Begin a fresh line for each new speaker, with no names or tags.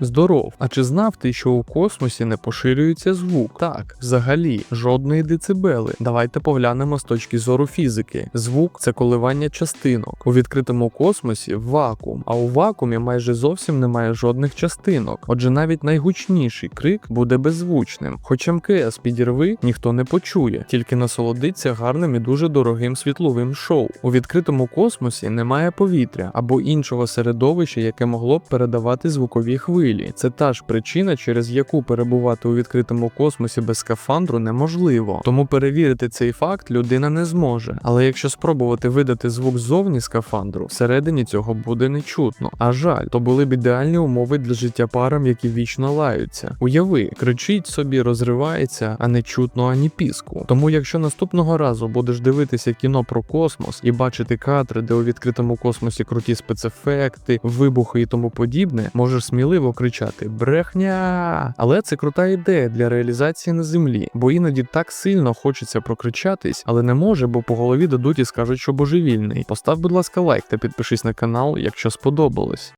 Здоров. А чи знав ти, що у космосі не поширюється звук? Так, взагалі, жодної децибели. Давайте поглянемо з точки зору фізики. Звук це коливання частинок. У відкритому космосі вакуум, а у вакуумі майже зовсім немає жодних частинок. Отже, навіть найгучніший крик буде беззвучним. Хоч МКС підірви, ніхто не почує, тільки насолодиться гарним і дуже дорогим світловим шоу. У відкритому космосі немає повітря або іншого середовища, яке могло б передавати звукові хвилі. Це та ж причина, через яку перебувати у відкритому космосі без скафандру неможливо. Тому перевірити цей факт людина не зможе. Але якщо спробувати видати звук ззовні скафандру, всередині цього буде не чутно. А жаль, то були б ідеальні умови для життя парам, які вічно лаються. Уяви, кричить собі, розривається, а не чутно ані піску. Тому, якщо наступного разу будеш дивитися кіно про космос і бачити кадри, де у відкритому космосі круті спецефекти, вибухи і тому подібне, можеш сміливо кричати брехня. Але це крута ідея для реалізації на землі, бо іноді так сильно хочеться прокричатись, але не може, бо по голові дадуть і скажуть, що божевільний. Постав, будь ласка, лайк та підпишись на канал, якщо сподобалось.